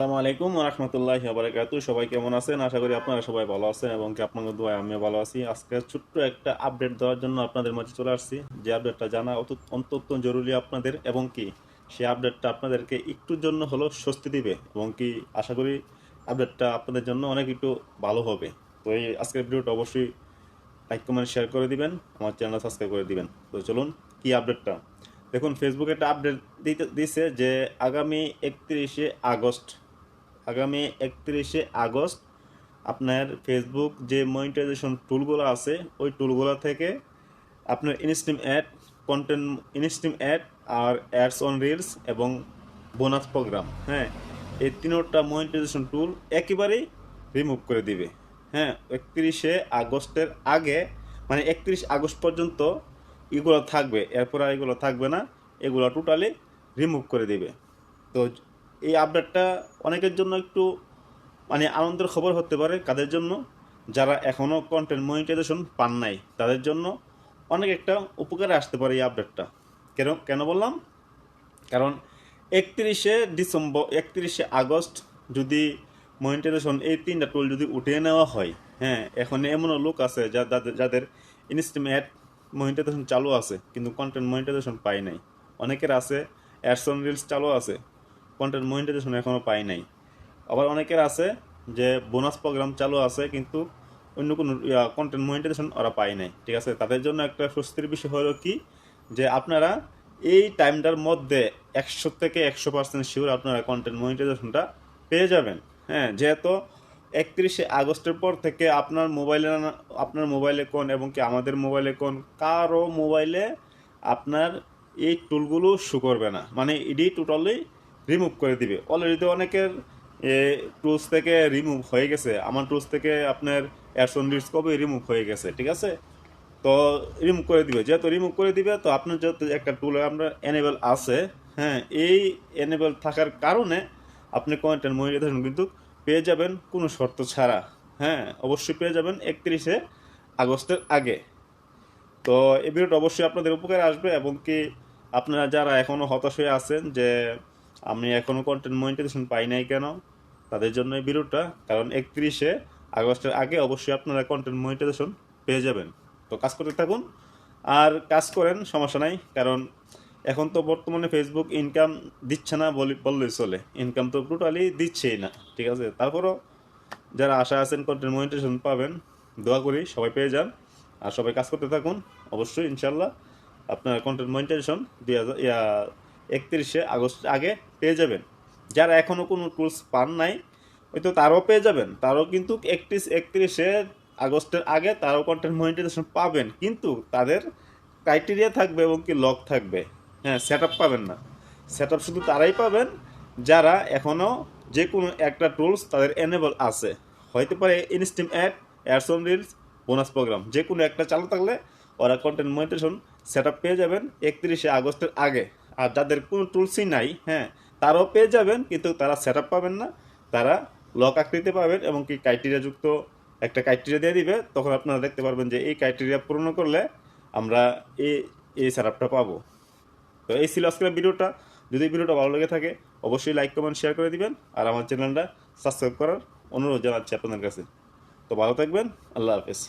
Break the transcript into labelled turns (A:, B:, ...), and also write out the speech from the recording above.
A: আসসালামু আলাইকুম রহমতুল্লাহ বারাকাতু। সবাই কেমন আছেন? আশা করি আপনারা সবাই ভালো আছেন এবং কি আপনাদের দোয়ায় আমিও ভালো আছি। আজকে ছোট্ট একটা আপডেট দেওয়ার জন্য আপনাদের মাঝে চলে আসছি। যে আপডেটটা জানা অত- অত্যন্ত জরুরি আপনাদের এবং কি, সেই আপডেটটা আপনাদেরকে একটুর জন্য হলো স্বস্তি দিবে এবং কি, আশা করি আপডেটটা আপনাদের জন্য অনেক একটু ভালো হবে। তো এই আজকের ভিডিওটা অবশ্যই লাইক কমেন্ট শেয়ার করে দিবেন, আমার চ্যানেল সাবস্ক্রাইব করে দিবেন। তো চলুন, কি আপডেটটা দেখুন ফেসবুকে একটা আপডেট দিতে দিছে যে আগামী একত্রিশে আগস্ট আগামী একত্রিশে আগস্ট আপনার ফেসবুক যে মনিটাইজেশন টুলগুলো আছে, ওই টুলগুলো থেকে আপনার instream ad content instream ad R ads on reels এবং বোনাস প্রোগ্রাম হ্যাঁ? এই তিনোটা মনিটাইজেশন টুল একেবারেই রিমুভ করে দিবে হ্যাঁ? একত্রিশে আগস্টের আগে মানে একত্রিশ আগস্ট পর্যন্ত এগুলো থাকবে, এরপর আর এগুলো থাকবে না, এগুলো টোটালি রিমুভ করে দিবে। তো এই আপডেটটা অনেকের জন্য একটু মানে আনন্দের খবর হতে পারে, কাদের জন্য? যারা এখনও কন্টেন্ট মনিটাইজেশন পান নাই, তাদের জন্য অনেক একটা উপকারে আসতে পারে এই আপডেটটা কেন কেন বললাম? কারণ একত্রিশে ডিসেম্বর, একত্রিশে আগস্ট যদি মনিটাইজেশন এই তিনটা টুল যদি উঠিয়ে নেওয়া হয় হ্যাঁ এখন এমনও লোক আছে যা যাদের- যাদের ইনস্টিমেট মনিটাইজেশন চালু আছে, কিন্তু কন্টেন্ট মনিটাইজেশন পায় নাই। অনেকের আছে অ্যাডসন রিলস চালু আছে কন্টেন্ট মনিটাইজেশন এখনও পাই নাই। আবার অনেকের আছে যে বোনাস প্রোগ্রাম চালু আছে, কিন্তু অন্য কোনো কন্টেন্ট মনিটাইজেশন ওরা পায় নাই, ঠিক আছে? তাদের জন্য একটা স্বস্তির বিষয় হলো কি? যে আপনারা এই টাইমটার মধ্যে একশো থেকে একশো পার্সেন্ট শিওর আপনারা কন্টেন্ট মনিটাইজেশনটা পেয়ে যাবেন। হ্যাঁ যেহেতু একত্রিশে আগস্টের পর থেকে আপনার মোবাইলে আপনার মোবাইলে কোন এবং কি আমাদের মোবাইলে কোন, কারও মোবাইলে আপনার এই টুলগুলো শু করবে না। মানে এটি টোটালি রিমুভ করে দিবে। অলরেডি অনেকের টুলস থেকে রিমুভ হয়ে গেছে। আমার টুলস থেকে আপনার অ্যাডসন রিলস কবে রিমুভ হয়ে গেছে, ঠিক আছে? তো রিমুভ করে দিবে। যেহেতু রিমুভ করে দিবে, তো আপনার যেহেতু একটা টুল আমরা এনেবল আছে হ্যাঁ এই এনেবল থাকার কারণে আপনি কন্টেন্ট মনিটাইজেশন কিন্তু পেয়ে যাবেন কোনো শর্ত ছাড়া। হ্যাঁ অবশ্যই পেয়ে যাবেন একত্রিশে আগস্টের আগে। তো এই ভিডিওটা অবশ্যই আপনাদের উপকারে আসবে এবং কি আপনারা যারা এখনও হতাশ হয়ে আছেন যে আমি এখনও কন্টেন্ট মনিটাইজেশন পাই নাই কেন? তাদের জন্য এই কারণ একত্রিশে আগস্টের আগে অবশ্যই আপনারা কন্টেন্ট মনিটাইজেশন পেয়ে যাবেন। তো কাজ করতে থাকুন। আর কাজ করেন, সমস্যা নাই, কারণ এখন তো বর্তমানে ফেসবুক ইনকাম দিচ্ছে না বলি, বললেই চলে। ইনকাম তো টোটালি দিচ্ছেই না, ঠিক আছে? তারপরও যারা আশা আছেন কন্টেন্ট মনিটাইজেশন পাবেন, দোয়া করি সবাই পেয়ে যান। আর সবাই কাজ করতে থাকুন, অবশ্যই ইনশাল্লাহ আপনার কন্টেন্ট মনিটাইজেশন দুই হাজার একত্রিশে আগস্ট আগে পেয়ে যাবেন। যারা এখনও কোনো টুলস পান নাই ওই তো তারাও পেয়ে যাবেন। তারাও কিন্তু একত্রিশ, একত্রিশে আগস্টের আগে তারাও কন্টেন্ট মনিটাইজেশন পাবেন। কিন্তু তাদের ক্রাইটেরিয়া থাকবে এবং কি লক থাকবে। হ্যাঁ সেট পাবেন না। সেট শুধু তারাই পাবেন যারা এখনও যে কোনো একটা টুলস তাদের এনেবল আছে। হয়তো পারে instream ad ads on reels bonus program যে কোনো একটা চালু থাকলে ওরা কন্টেন্ট মনিটেশন সেট পেয়ে যাবেন একত্রিশে আগস্টের আগে। আর যাদের কোনো টুলসই নাই হ্যাঁ তারাও পেয়ে যাবেন, কিন্তু তারা সেট পাবেন না। তারা লক আকৃতি পাবেন এবং কি ক্রাইটেরিয়া যুক্ত একটা ক্রাইটেরিয়া দিয়ে দিবে। তখন আপনারা দেখতে পারবেন যে এই ক্রাইটেরিয়া পূরণ করলে আমরা এই এই সেট পাবো। তো এই ছিল আজকের ভিডিওটা। যদি ভিডিওটা ভালো লেগে থাকে, অবশ্যই লাইক কমেন্ট শেয়ার করে দিবেন। আর আমার চ্যানেলটা সাবস্ক্রাইব করার অনুরোধ জানাচ্ছি আপনাদের কাছে। তো ভালো থাকবেন। আল্লাহ হাফেজ।